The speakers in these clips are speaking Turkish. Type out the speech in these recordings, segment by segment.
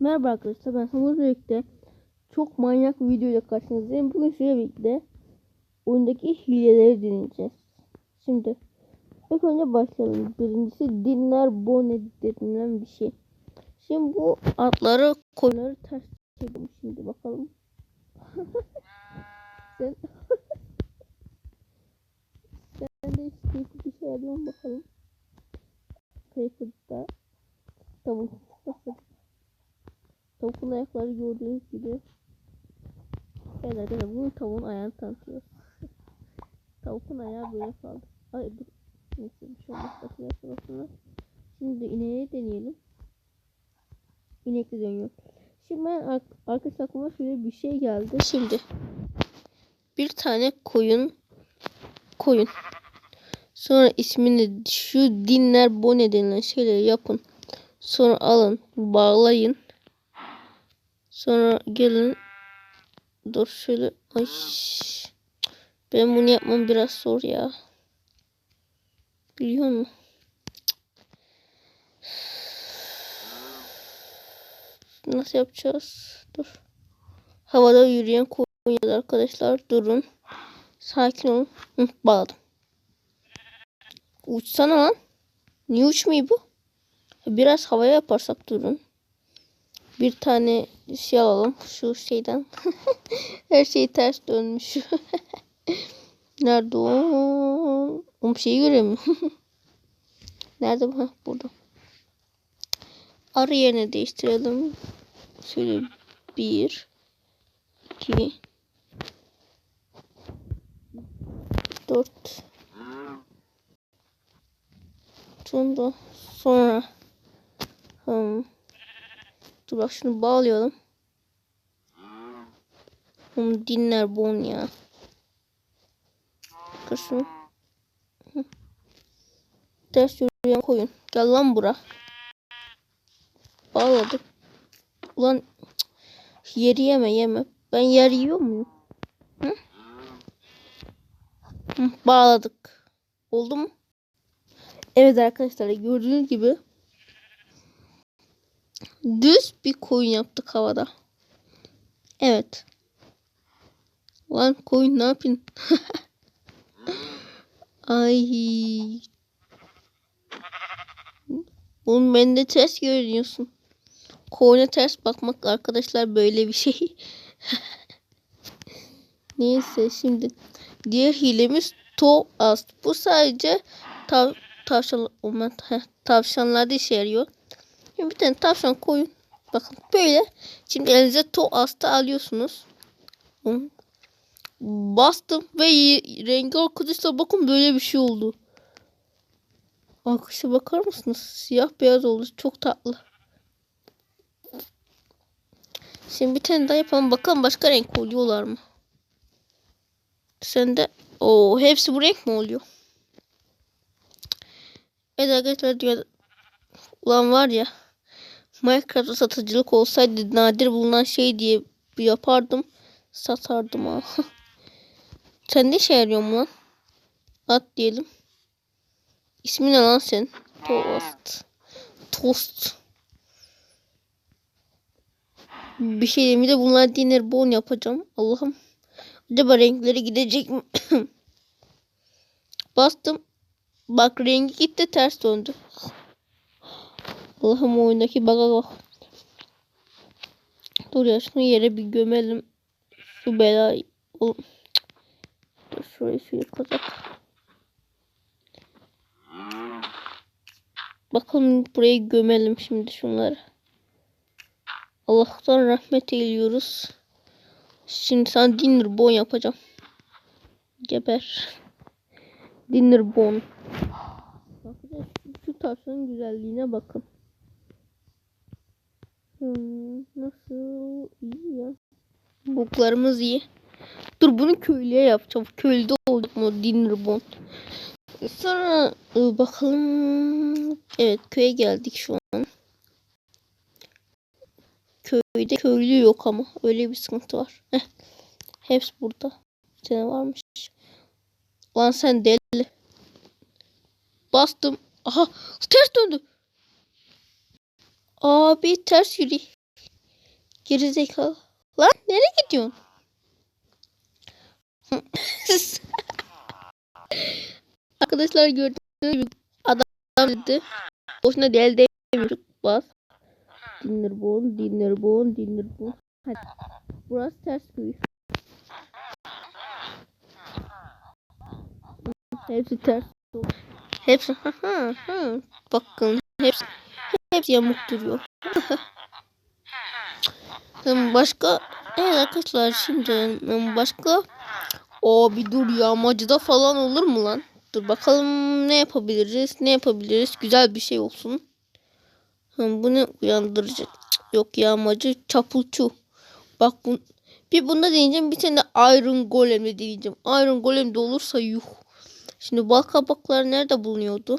Merhaba arkadaşlar ben Hamur birlikte çok manyak bir video karşınızdayım. Bugün sizlerle birlikte oyundaki hileleri deneyeceğiz. Şimdi ilk önce başlayalım. Birincisi dinler bone denilen bir şey. Şimdi bu atları koyunları ters çekelim şimdi bakalım. Sen Sen de hiç bir şey arıyorsun bakalım. Paper'da tavuk Tavukun ayakları gördüğünüz gibi. Evet arkadaşlar bunu tavuğun ayağını tanıtıyoruz. Tavukun ayağı böyle kaldı. Ay dur. Neyse bir şey olmaz. Bakın. Şimdi ineğe deneyelim. İnek de dönüyor. Şimdi ben ar arkadaşlar aklıma şöyle bir şey geldi. Şimdi bir tane koyun koyun. Sonra ismini şu dinler bone denilen şeyleri yapın. Sonra alın, bağlayın. Sonra gelin. Dur şöyle. Ay. Ben bunu yapmam biraz zor ya. Biliyor musun? Nasıl yapacağız? Dur. Havada yürüyen koyun arkadaşlar. Durun. Sakin olun. Hı, bağladım. Uçsana lan. Niye uçmuyor bu? Biraz havaya yaparsak durun. Bir tane şey alalım şu şeyden. Her şey ters dönmüş. Nerede o? O şeyi göremiyorum. Nerede bu? burada. Arı yerine değiştirelim. Şöyle bir, iki, dört. Sonra sonra hmm. Dur bak şunu bağlayalım. Hmm, dinler bon ya. Kır şunu. Ters yürüyen koyun. Gel lan bura. Bağladık. Ulan yeri yeme yeme. Ben yer yiyor muyum? Hı, bağladık. Oldu mu? Evet arkadaşlar gördüğünüz gibi düz bir koyun yaptık havada. Evet. Lan koyun ne yapayım? Ay. Oğlum ben de ters görünüyorsun. Koyuna ters bakmak arkadaşlar böyle bir şey. Neyse şimdi diğer hilemiz to ast. Bu sadece tav tavşan tavşanlarda işe yarıyor. Şimdi bir tane tavşan koyun. Bakın böyle. Şimdi elinize to asta alıyorsunuz. Bastım ve rengi arkadaşlar bakın böyle bir şey oldu. Arkadaşlar bakar mısınız? Siyah beyaz oldu. Çok tatlı. Şimdi bir tane daha yapalım. Bakalım başka renk oluyorlar mı? Sen de o hepsi bu renk mi oluyor? Evet arkadaşlar diyor. Ulan var ya. Minecraft'ta satıcılık olsaydı nadir bulunan şey diye yapardım. Satardım ha. Sen ne şey arıyorsun lan? At diyelim. İsmin ne lan sen? Toast. Toast. Bir şey mi de bunlar dinner bon yapacağım. Allah'ım. Acaba renkleri gidecek mi? Bastım. Bak rengi gitti ters döndü. Allah'ım oyundaki baga bak. Dur ya şunu yere bir gömelim. Şu belayı. Oğlum. Dur şurayı şöyle kazak. Bakalım burayı gömelim şimdi şunları. Allah'tan rahmet eyliyoruz. Şimdi sana dinner bon yapacağım. Geber. Dinner bon. Şu tavşanın güzelliğine bakın. Hmm, nasıl iyi ya. Boklarımız iyi. Dur bunu köylüye yapacağım. Köylüde olacak mı dinner bon. Sonra ıı, bakalım. Evet köye geldik şu an. Köyde köylü yok ama öyle bir sıkıntı var. Heh. Hepsi burada. Bir tane varmış. Lan sen deli. Bastım. Aha ters döndü. Abi ters yürü. Gerizekalı. Lan nereye gidiyorsun? Arkadaşlar gördüğünüz gibi adam dedi. Boşuna del demiyoruz. Bas. Dinler bon, dinler bon, dinler bon. Hadi. Burası ters köy. Hepsi ters. Hepsi. Bakın hepsi hepsi yamuk duruyor. Başka evet arkadaşlar şimdi başka o bir dur yağmacıda falan olur mu lan? Dur bakalım ne yapabiliriz? Ne yapabiliriz? Güzel bir şey olsun. Bu ne uyandırıcı? Cık, Yok yağmacı çapulçu. Bak bu bir bunda deneyeceğim. Bir tane de Iron Golem'de deneyeceğim. Iron Golem'de olursa yuh. Şimdi bal kabakları nerede bulunuyordu?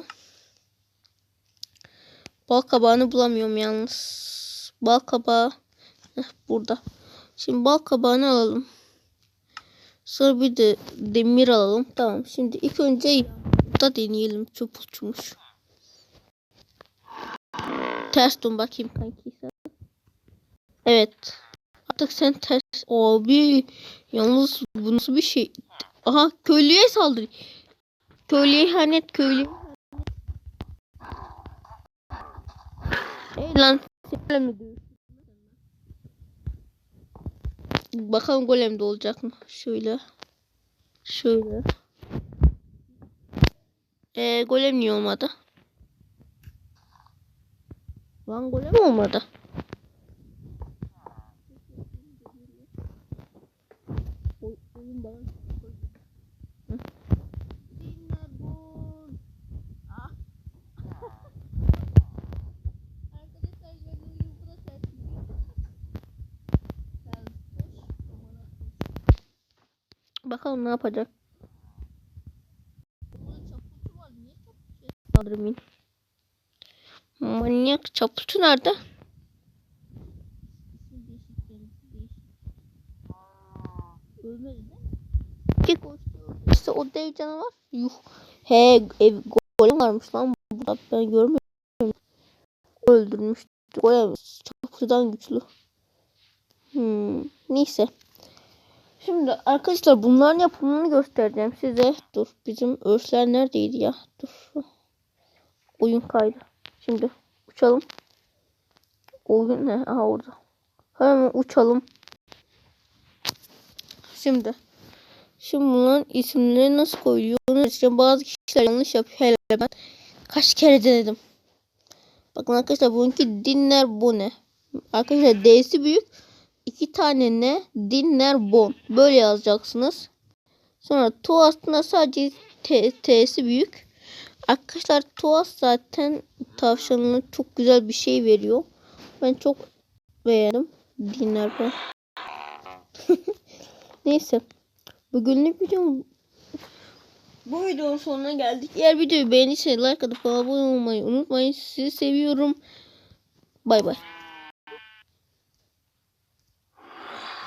Bal kabağını bulamıyorum yalnız. Bal kabağı Heh, burada. Şimdi bal kabağını alalım. Sonra bir de demir alalım. Tamam. Şimdi ilk önce da deneyelim. Çupuçmuş. Ters dön bakayım kanki sen. Evet. Artık sen ters. Abi. Yalnız bu nasıl bir şey? Aha köylüye saldırı. Köylüye ihanet köylü. Ey lan. Sen mi? Bakalım golemde olacak mı? Şöyle. Şöyle. Ee, golem niye olmadı? Lan golem olmadı. Oy- oyun bana- Hı. Dinlerbol. Ah. Arkadaşlar gördüğünüz gibi bu da ters gidiyor. Ters koş, zamana koş. Bakalım ne yapacak. Saldırmayayım? Manyak çapulcu nerede? Ölmedi? Ki o dev canavar. Yuh. He ev golem varmış lan burada ben görmüyorum. Öldürmüş. Golem çapulcudan güçlü. Hmm, neyse. Şimdi arkadaşlar bunların yapımını göstereceğim size. Dur bizim örsler neredeydi ya? Dur. Oyun kaydı. Şimdi uçalım. Oyun ne? Aha orada. Hemen uçalım. Şimdi. Şimdi bunların isimleri nasıl koyuluyor? Onu için bazı kişiler yanlış yapıyor. Hele ben kaç kere denedim. Bakın arkadaşlar bununki dinler bu ne? Arkadaşlar D'si büyük. İki tane ne? Dinler bon. Böyle yazacaksınız. Sonra aslında sadece T'si büyük. Arkadaşlar Tuas zaten tavşanına çok güzel bir şey veriyor. Ben çok beğendim. Dinler ben. Neyse. Bugünlük videom bu videonun sonuna geldik. Eğer videoyu beğendiyseniz like atıp abone olmayı unutmayın. Sizi seviyorum. Bay bay.